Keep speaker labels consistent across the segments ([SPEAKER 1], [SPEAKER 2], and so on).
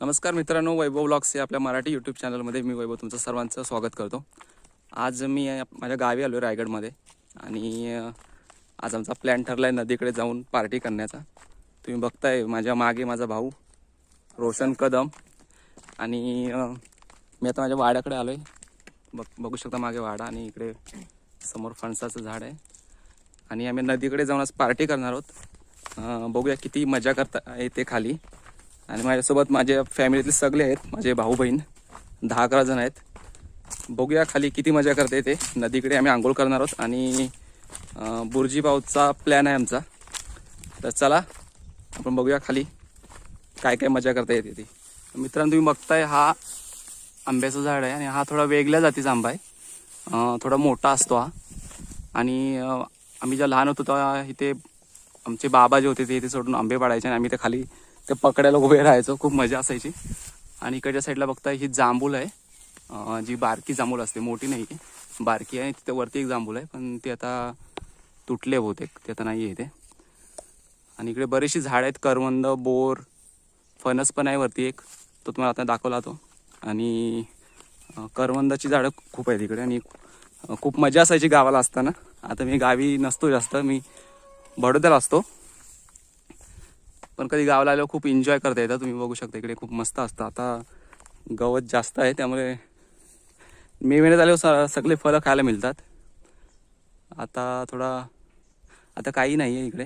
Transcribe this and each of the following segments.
[SPEAKER 1] नमस्कार मित्रांनो वैभव ब्लॉग्स या आपल्या मराठी यूट्यूब चॅनलमध्ये मी वैभव तुमचं सर्वांचं स्वागत करतो. आज मी माझ्या गावी आलो आहे रायगडमध्ये आणि आज आमचा प्लॅन ठरला आहे नदीकडे जाऊन पार्टी करण्याचा. तुम्ही बघताय माझ्या मागे माझा भाऊ रोशन कदम आणि मी आता माझ्या वाड्याकडे आलो आहे बघ बघू शकता मागे वाडा आणि इकडे समोर फणसाचं झाड आहे. आणि आम्ही नदीकडे जाऊन आज पार्टी करणार आहोत. बघूया किती मजा करता येते खाली. आणि माझ्यासोबत माझ्या फॅमिलीतले सगळे आहेत माझे भाऊ बहीण दहा अकरा जण आहेत. बघूया खाली किती मजा करते ते नदीकडे आम्ही आंघोळ करणार आहोत आणि बुर्जी पावचा प्लॅन आहे आमचा. तर चला आपण बघूया खाली काय काय मजा करता येते ती. मित्रांनो तुम्ही बघताय हा आंब्याचं झाड आहे आणि हा थोडा वेगळ्या जातीचा आंबा आहे. थोडा मोठा असतो हा. आणि आम्ही ज्या लहान होतो तेव्हा इथे आमचे बाबा जे होते ते इथे सोडून आंबे पाडायचे आणि आम्ही ते खाली ते पकडायला उभे राहायचो खूप मजा असायची. आणि इकडच्या साईडला बघता ही जांभूल आहे. जी बारकी जांभूल असते मोठी नाही आहे. बारकी आहे तिथे वरती एक जांभूल आहे पण ते आता तुटले बहुतेक. ते आता नाही आहे इथे. आणि इकडे बरेचशी झाड आहेत करवंद बोर फणस पण आहे वरती एक. तो तुम्हाला आता दाखवला तो. आणि करवंदाची झाडं खूप आहेत इकडे. आणि खूप मजा असायची गावाला असताना. आता मी गावी नसतो जास्त. मी बडोद्याला असतो. पण कधी गावाला आल्यावर खूप एन्जॉय करता येतं. तुम्ही बघू शकता इकडे खूप मस्त असतं. आता गवत जास्त आहे त्यामुळे मे महिन्यात आल्यावर स सगळे फळं खायला मिळतात. आता थोडा आता काही नाही आहे इकडे.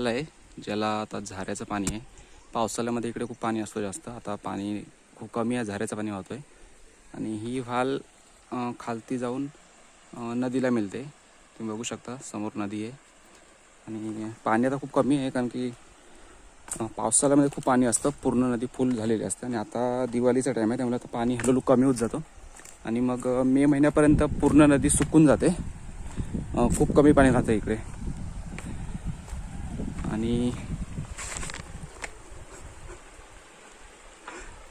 [SPEAKER 1] नाला आहे ज्याला आता झाऱ्याचं पाणी आहे. पावसाळ्यामध्ये इकडे खूप पाणी असतो जास्त. आता पाणी खूप कमी आहे झाऱ्याचं पाणी वाहतो आहे आणि ही व्हाल खालती जाऊन नदीला मिळते. तुम्ही बघू शकता समोर नदी आहे. आणि पाणी आता खूप कमी आहे कारण की पावसाळ्यामध्ये खूप पाणी असतं. पूर्ण नदी फुल झालेली असते. आणि आता दिवाळीचा टाईम आहे त्यामुळे आता पाणी हळूहळू कमी होत जातं. आणि मग मे महिन्यापर्यंत पूर्ण नदी सुकून जाते. खूप कमी पाणी राहतं इकडे. आणि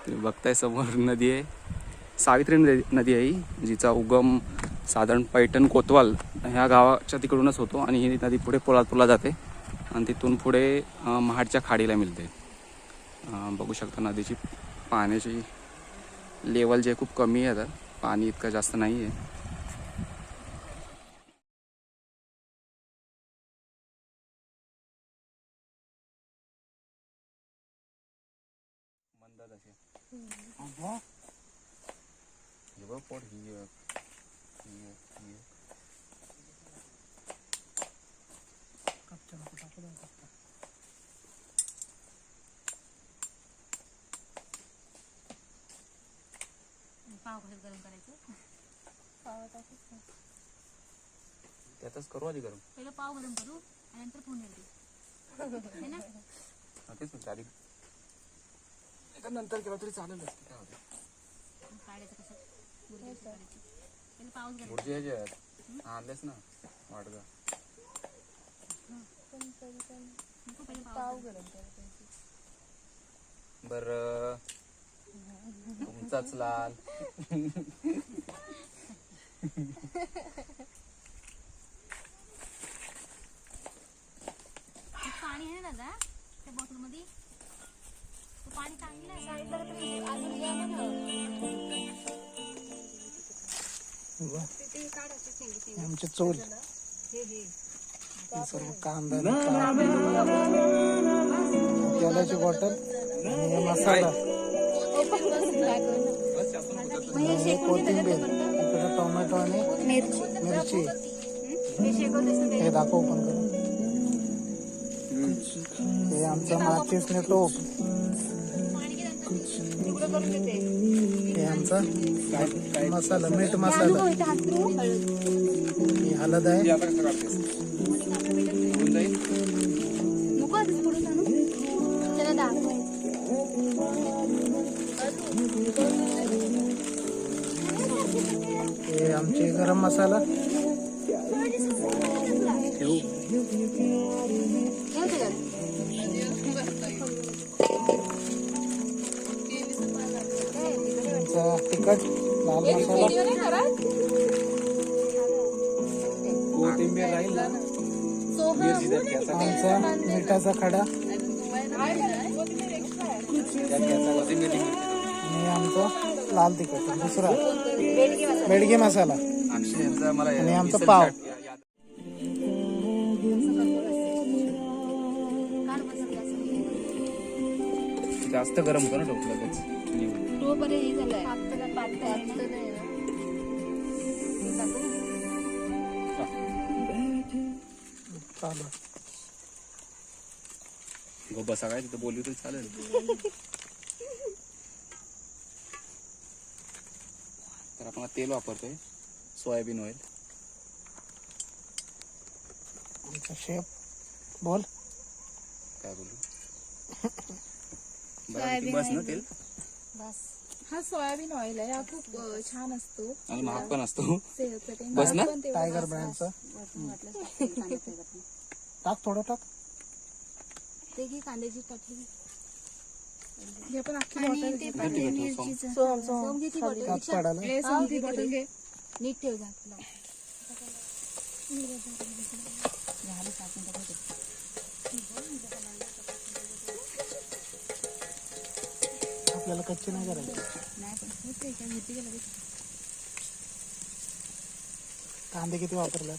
[SPEAKER 1] तुम्ही बघताय समोर नदी आहे. सावित्री नदी नदी आहे ही जिचा उगम साधारण पैठण कोतवाल ह्या गावाच्या तिकडूनच होतो आणि ही नदी पुढे पोलादपूरला जाते. आणि तिथून पुढे महाडच्या खाडीला मिळते. बघू शकता नदीची पाण्याची लेवल जे खूप कमी आहे आता. पाणी इतकं जास्त नाही आहे हे पोट ही एक, ही एक, ही एक.
[SPEAKER 2] पाव कसं गरम करायचं
[SPEAKER 1] त्यातच करू आधी गरम.
[SPEAKER 2] पहिलं पाव गरम करू आणि नंतर फोन येते ना?
[SPEAKER 1] हा, तेच म्हणते आधी. नंतर केलं तरी चालेल काय होतं
[SPEAKER 2] काढायचं कसं? बुर्जी कसं
[SPEAKER 1] आहेत. हा, आणलेस ना वाटगा
[SPEAKER 2] नको
[SPEAKER 1] बर. तुमचाच लाल.
[SPEAKER 3] आमचे चोल
[SPEAKER 2] हे हे.
[SPEAKER 3] हे सर्व कांदा तेलाची बॉटल आणि हे मसाला. हे कोथिंबीर. इकडे टोमॅटो आणि
[SPEAKER 2] मिरची. हे
[SPEAKER 3] हे दाखव पण करू हे आमचं माचीसने टोप. हे आमचा मसाला मीठ मसाला. ही हळद. आहे.
[SPEAKER 1] हे आता कसं काढतेस
[SPEAKER 3] तिखट लाल मसाला.
[SPEAKER 1] कोथिंबीर राहील
[SPEAKER 3] आमचा मिठाचा खडा. आणि आमचा लाल तिखट. दुसरा. बेडगे मसाला. आणि आमचा पाव.
[SPEAKER 1] जास्त गरम होतं ना टोप लगेच. निवडून.
[SPEAKER 2] तो बरे हे झालंय.
[SPEAKER 1] गो बसा काय तिथं बोलली तरी चालेल. तर आपण तेल वापरतोय. सोयाबीन ऑइल
[SPEAKER 3] आमचा शेप बोल.
[SPEAKER 1] काय बोलू? बरं बस ना तेल?
[SPEAKER 2] बस.
[SPEAKER 4] हा सोयाबीन ऑइल आहे हा खूप अ, छान असतो.
[SPEAKER 1] आणि महाग पण असतो.
[SPEAKER 4] सेहतसाठी
[SPEAKER 1] बस ना?
[SPEAKER 4] पण तेवढं
[SPEAKER 3] टायगर ब्रँडचा टाक थोडं टाक.
[SPEAKER 2] ते घे कांद्याची पाटली
[SPEAKER 4] हे पण अख्खी बॉटल घे.
[SPEAKER 1] इथं तिखट ठेव, सोम.
[SPEAKER 4] सोम सोम.
[SPEAKER 2] सोम घे ती बॉटल
[SPEAKER 3] टाक काढायला.
[SPEAKER 4] हे सोम ती बॉटल घे.
[SPEAKER 2] नीट ठेव झाकलं
[SPEAKER 3] आपल्याला कच्चे नाही करायचे. कांदे किती वापरले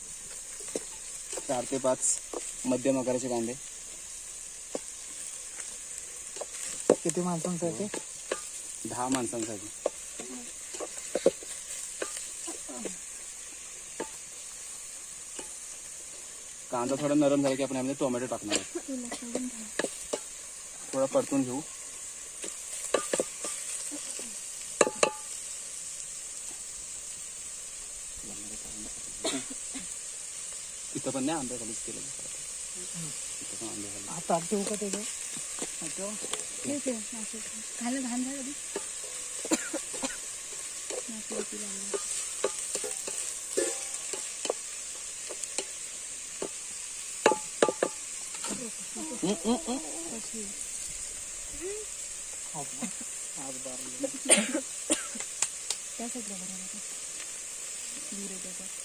[SPEAKER 1] चार ते पाच मध्यम आकाराचे कांदे.
[SPEAKER 3] किती माणसांसाठी?
[SPEAKER 1] दहा माणसांसाठी. कांदा थोडा नरम झाला की आपण यामध्ये टोमॅटो टाकणार. थोडा परतून घेऊ. इथं पण नाही आंब्या खालीच केलं इथं पण
[SPEAKER 3] ताट ठेवू का
[SPEAKER 2] आधी नाशिक लागली
[SPEAKER 3] आज बार
[SPEAKER 2] त्या साईडला बरं आता दूर आहे त्याचा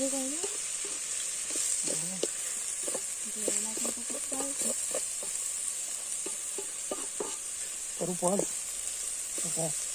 [SPEAKER 2] ठेव काय गं? जेवणाचं कसं काय?
[SPEAKER 3] करू पॉल काय
[SPEAKER 1] मित्रांनो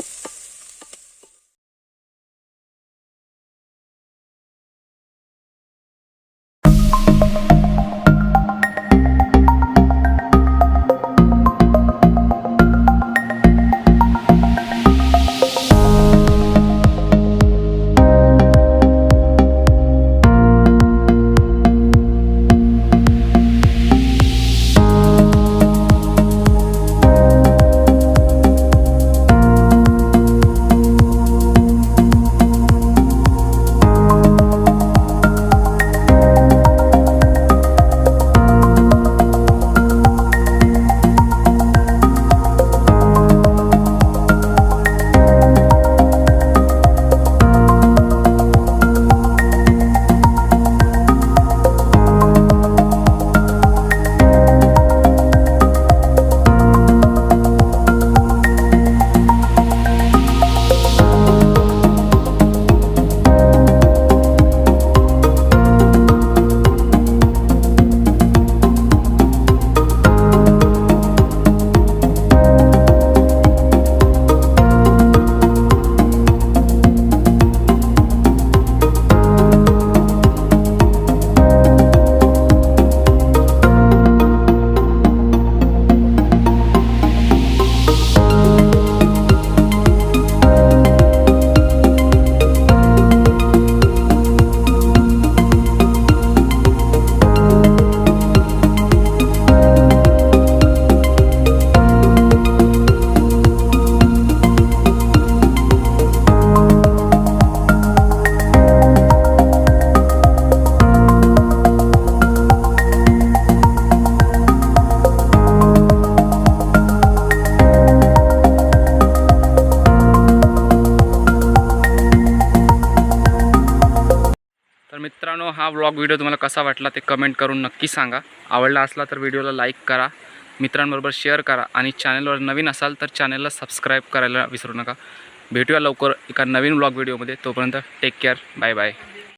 [SPEAKER 1] हा व्लॉग व्हिडिओ तुम्हाला कसा वाटला ते कमेंट करून नक्की सांगा. आवडला असला तर व्हिडिओला लाईक करा मित्रांबरोबर शेअर करा आणि चॅनलवर नवीन असाल तर चॅनलला सबस्क्राईब करायला विसरू नका. भेटूया लवकर एका नवीन व्लॉग व्हिडिओमध्ये तोपर्यंत टेक केअर बाय बाय